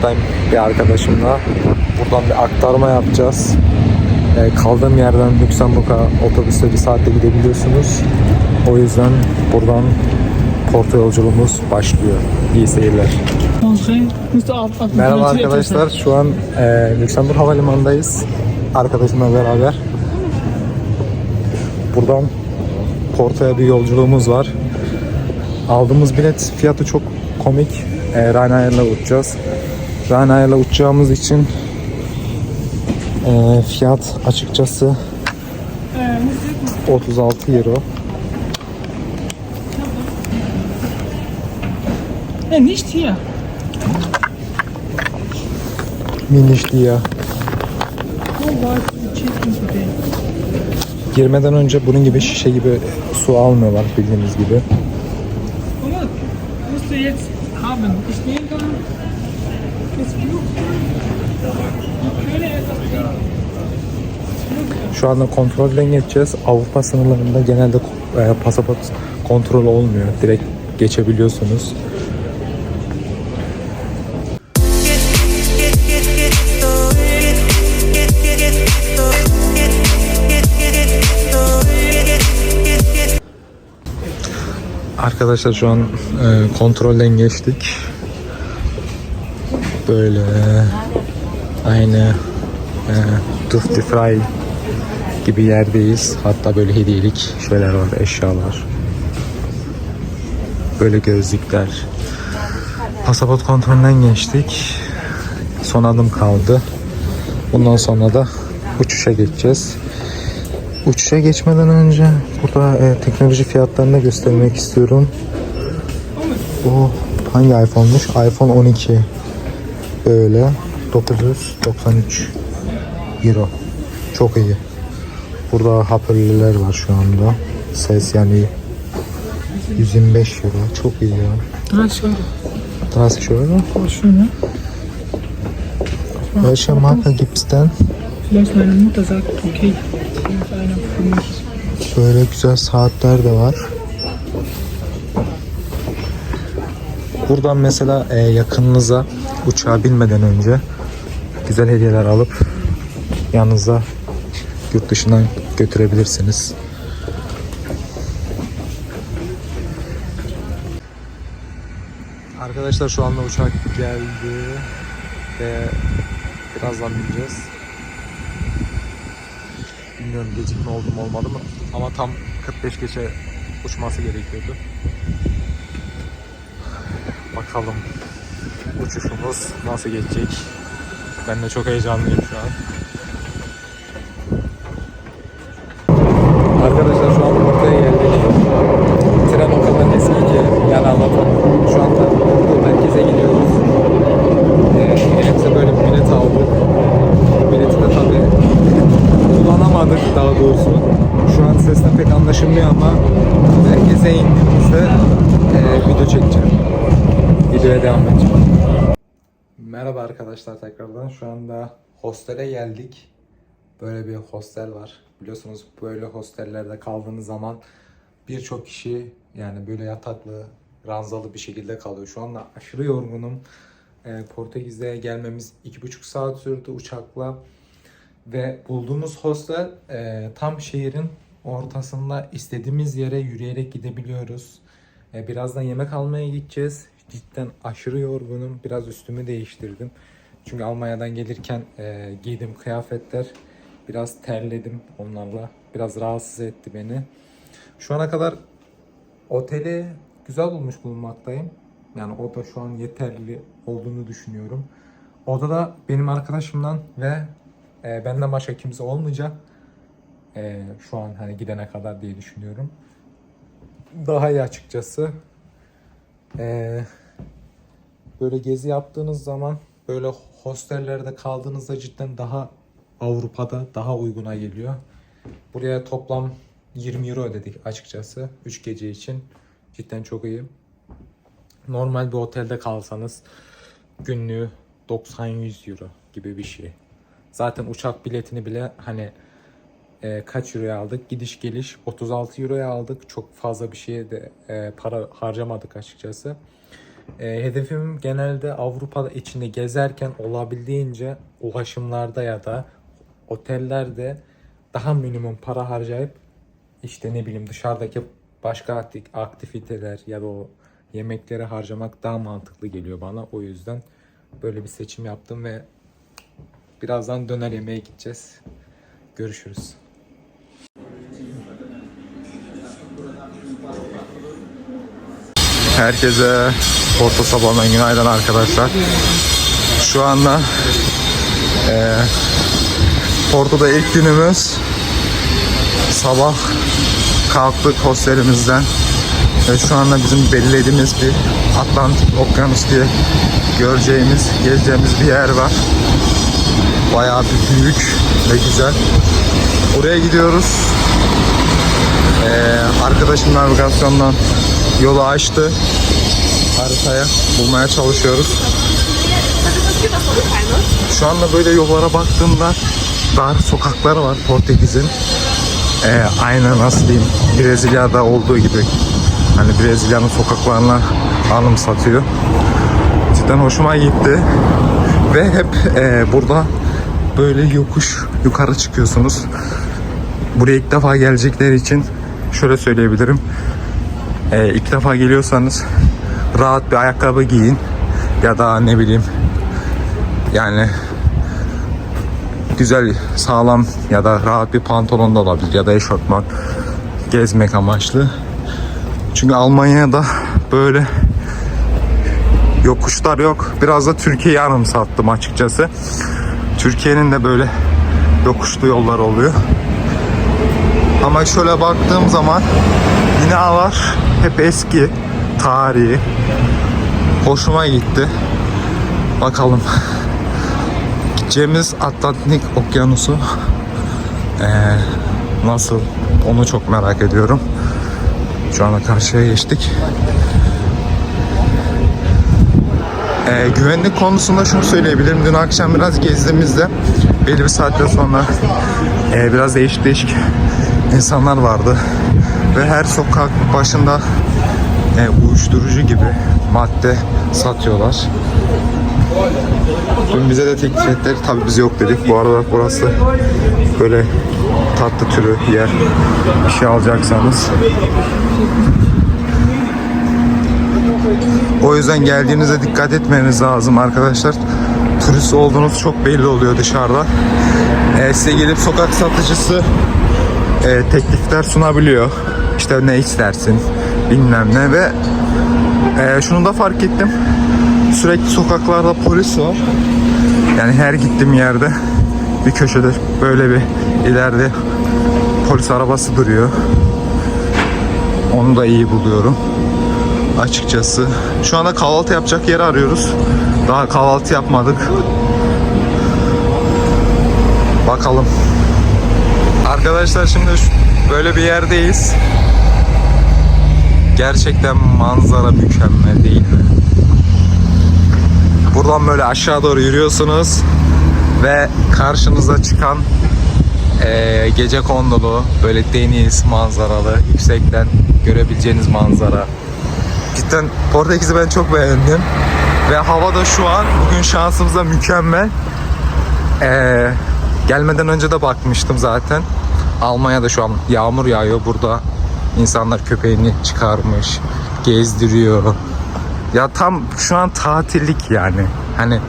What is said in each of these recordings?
Lüksemburg'dayım bir arkadaşımla. Buradan bir aktarma yapacağız. Eee, kaldığım yerden Lüksemburg'a otobüste bir saatte gidebiliyorsunuz. O yüzden buradan Porto yolculuğumuz başlıyor. İyi seyirler. Merhaba arkadaşlar. Şu an eee Lüksemburg Havalimanı'ndayız. Arkadaşımla beraber. Buradan Porto'ya bir yolculuğumuz var. Aldığımız bilet fiyatı çok komik. E, Ryanair'la uçacağız. Ryanair'la uçacağımız için e, fiyat açıkçası 36 euro. Äh, nicht hier. Chicken today? Girmeden önce bunun gibi şişe gibi su almıyorlar bildiğiniz gibi. Mal, musst du jetzt haben. Ich nehme Şu anda kontrolden geçeceğiz. Avrupa sınırlarında genelde e, pasaport kontrolü olmuyor. Direkt geçebiliyorsunuz. Arkadaşlar şu an e, kontrolden geçtik. Böyle aynı e, Duty Fry gibi yerdeyiz. Hatta böyle hediyelik şeyler var, eşyalar. Böyle gözlükler. Pasaport kontrolünden geçtik. Son adım kaldı. Bundan sonra da uçuşa geçeceğiz. Uçuşa geçmeden önce burada e, teknoloji fiyatlarını da göstermek istiyorum. Bu hangi iPhone'muş? iPhone 12. Böyle 993 euro. Çok iyi. Burada hoparlörler var şu anda. Ses yani 125 euro. Çok iyi ya. 30 Euro. Nasıl euro? Schön, ne? Welche Marke gibt's denn? Vielleicht meine Mutter sagt, okay, hier ist einer für mich. Böyle güzel saatler de var. Buradan mesela e, yakınınıza uçağa binmeden önce güzel hediyeler alıp yanınıza yurt dışına götürebilirsiniz. Arkadaşlar şu anda uçak geldi ve birazdan bineceğiz. Bilmiyorum gecikme oldu mu olmadı mı ama tam 45 geçe uçması gerekiyordu. Bakalım uçuşumuz nasıl geçecek. Ben de çok heyecanlıyım şu an. Arkadaşlar şu an ortaya geldik. Tren o kadar eski ki yani anlatamam. Şu anda bu merkeze gidiyoruz. Ee, elimize böyle bir bilet aldık. Bileti de tabii kullanamadık daha doğrusu. Şu an sesten pek anlaşılmıyor ama merkeze indiğimizde e, video çekeceğim. Videoya devam edeceğim. Merhaba arkadaşlar tekrardan. Şu anda hostele geldik. Böyle bir hostel var. Biliyorsunuz böyle hostellerde kaldığınız zaman birçok kişi yani böyle yataklı, ranzalı bir şekilde kalıyor. Şu anda aşırı yorgunum. E, Portekiz'e gelmemiz iki buçuk saat sürdü uçakla. Ve bulduğumuz hostel e, tam şehrin ortasında istediğimiz yere yürüyerek gidebiliyoruz. E, birazdan yemek almaya gideceğiz. Cidden aşırı yorgunum. Biraz üstümü değiştirdim. Çünkü Almanya'dan gelirken e, giydiğim kıyafetler biraz terledim onlarla. Biraz rahatsız etti beni. Şu ana kadar oteli güzel bulmuş bulunmaktayım. Yani o da şu an yeterli olduğunu düşünüyorum. Odada benim arkadaşımdan ve e, benden başka kimse olmayacak. E, şu an hani gidene kadar diye düşünüyorum. Daha iyi açıkçası. E, böyle gezi yaptığınız zaman böyle hostellerde kaldığınızda cidden daha Avrupa'da daha uyguna geliyor. Buraya toplam 20 euro ödedik açıkçası 3 gece için. Cidden çok iyi. Normal bir otelde kalsanız günlüğü 90-100 euro gibi bir şey. Zaten uçak biletini bile hani e, kaç euroya aldık? Gidiş geliş 36 euroya aldık. Çok fazla bir şeye de e, para harcamadık açıkçası. E, hedefim genelde Avrupa içinde gezerken olabildiğince ulaşımlarda ya da otellerde daha minimum para harcayıp işte ne bileyim dışarıdaki başka akti- aktiviteler ya da o yemekleri harcamak daha mantıklı geliyor bana. O yüzden böyle bir seçim yaptım ve birazdan döner yemeğe gideceğiz. Görüşürüz. Herkese Porto sabahından günaydın arkadaşlar. Şu anda eee Porto'da ilk günümüz. Sabah kalktık hostelimizden ve şu anda bizim belirlediğimiz bir Atlantik Okyanus diye göreceğimiz, gezeceğimiz bir yer var. Bayağı bir büyük ve güzel. Oraya gidiyoruz. Ee, arkadaşım navigasyondan yolu açtı. Haritaya bulmaya çalışıyoruz. Şu anda böyle yollara baktığımda dar sokaklar var Portekiz'in. Ee, aynı nasıl diyeyim Brezilya'da olduğu gibi. Hani Brezilya'nın sokaklarına anımsatıyor. Cidden hoşuma gitti. Ve hep e, burada böyle yokuş yukarı çıkıyorsunuz. Buraya ilk defa gelecekler için şöyle söyleyebilirim. Ee, ilk defa geliyorsanız rahat bir ayakkabı giyin ya da ne bileyim yani güzel sağlam ya da rahat bir pantolon da olabilir ya da eşortman gezmek amaçlı. Çünkü Almanya'da böyle yokuşlar yok. Biraz da Türkiye'yi anımsattım açıkçası. Türkiye'nin de böyle yokuşlu yollar oluyor. Ama şöyle baktığım zaman binalar hep eski, tarihi. Hoşuma gitti. Bakalım. Gideceğimiz Atlantik Okyanusu ee, nasıl? Onu çok merak ediyorum. Şu anda karşıya geçtik. Ee, güvenlik konusunda şunu söyleyebilirim. Dün akşam biraz gezdiğimizde belli bir saatten sonra e, biraz değişik değişik insanlar vardı. Ve her sokak başında e, uyuşturucu gibi madde satıyorlar. Dün bize de teklif ettiler. Tabii biz yok dedik. Bu arada burası böyle tatlı türü yer. Bir şey alacaksanız. O yüzden geldiğinizde dikkat etmeniz lazım arkadaşlar. Turist olduğunuz çok belli oluyor dışarıda. E, size gelip sokak satıcısı e, teklifler sunabiliyor. İşte ne istersin bilmem ne ve e, şunu da fark ettim. Sürekli sokaklarda polis var. Yani her gittiğim yerde bir köşede böyle bir ileride polis arabası duruyor. Onu da iyi buluyorum. Açıkçası. Şu anda kahvaltı yapacak yer arıyoruz. Daha kahvaltı yapmadık. Bakalım. Arkadaşlar şimdi böyle bir yerdeyiz. Gerçekten manzara mükemmel değil mi? Buradan böyle aşağı doğru yürüyorsunuz ve karşınıza çıkan eee, gece kondulu böyle deniz manzaralı yüksekten görebileceğiniz manzara. Cidden Portekiz'i ben çok beğendim ve hava da şu an bugün şansımıza mükemmel. Eee, gelmeden önce de bakmıştım zaten. Almanya'da şu an yağmur yağıyor. Burada insanlar köpeğini çıkarmış, gezdiriyor. Ya tam şu an tatillik yani. Hani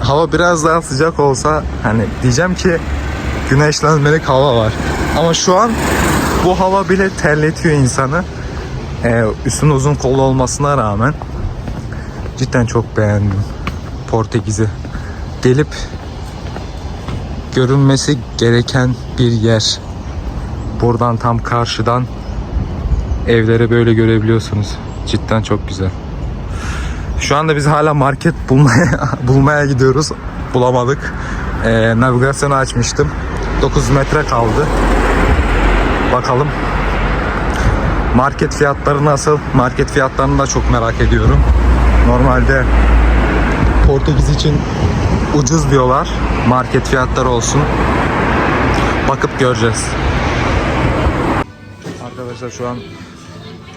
hava biraz daha sıcak olsa hani diyeceğim ki güneşlenmelik hava var. Ama şu an bu hava bile terletiyor insanı. Ee, üstün uzun kollu olmasına rağmen cidden çok beğendim Portekiz'i. Gelip görünmesi gereken bir yer. Buradan tam karşıdan evleri böyle görebiliyorsunuz. Cidden çok güzel. Şu anda biz hala market bulmaya bulmaya gidiyoruz. Bulamadık. Ee, navigasyonu açmıştım. 9 metre kaldı. Bakalım. Market fiyatları nasıl? Market fiyatlarını da çok merak ediyorum. Normalde Portekiz için ucuz diyorlar. Market fiyatları olsun. Bakıp göreceğiz. Arkadaşlar şu an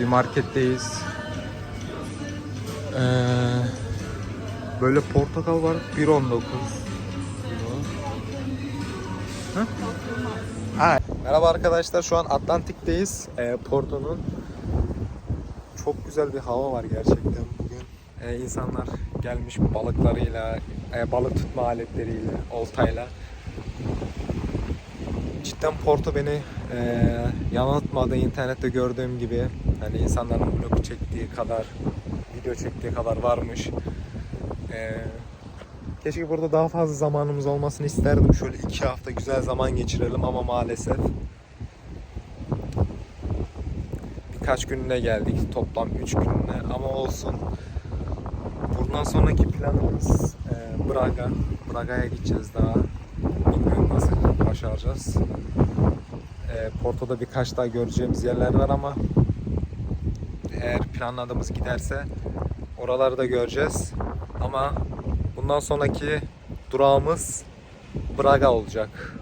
bir marketteyiz. Ee, böyle portakal var 1.19. Hı? Ha. Merhaba arkadaşlar şu an Atlantik'teyiz. Ee, Porto'nun çok güzel bir hava var gerçekten bugün. Ee, insanlar gelmiş balıklarıyla, e, balık tutma aletleriyle, oltayla. Cidden Porto beni e, yanıltmadı. İnternette gördüğüm gibi hani insanların vlog çektiği kadar, video çektiği kadar varmış. E, keşke burada daha fazla zamanımız olmasını isterdim. Şöyle iki hafta güzel zaman geçirelim ama maalesef birkaç gününe geldik. Toplam 3 gününe ama olsun. Bundan sonraki planımız e, Braga. Braga'ya gideceğiz daha. Nasıl başaracağız. E, Porto'da birkaç daha göreceğimiz yerler var ama eğer planladığımız giderse oraları da göreceğiz. Ama bundan sonraki durağımız Braga olacak.